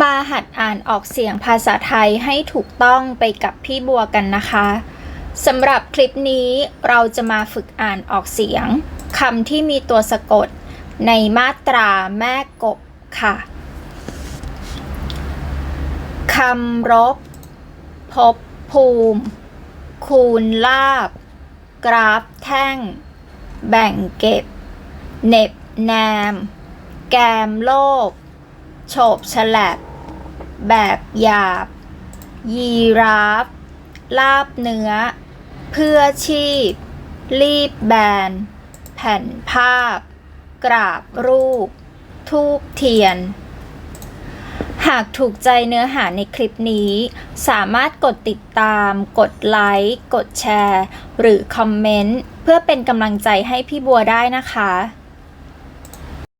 มาหัดอ่านออกเสียงภาษาไทยให้ถูกต้องไปกับพี่บัวกันนะคะสำหรับคลิปนี้เราจะมาฝึกอ่านออกเสียงคำที่มีตัวสะกด ในมาตราแม่กบค่ะคำรบ พบภูมิ คูณลาบ กราฟแท่ง แบ่งเก็บ เน็บแนม แกมโลกโฉบฉลับ แบบหยาบ ยีราฟ ลาบเนื้อ เพื่อชีพ รีบแบน แผ่นภาพ กราบรูป ทูบเทียน หากถูกใจเนื้อหาในคลิปนี้ สามารถกดติดตาม กดไลค์ กดแชร์ หรือคอมเมนต์ เพื่อเป็นกำลังใจให้พี่บัวได้นะคะ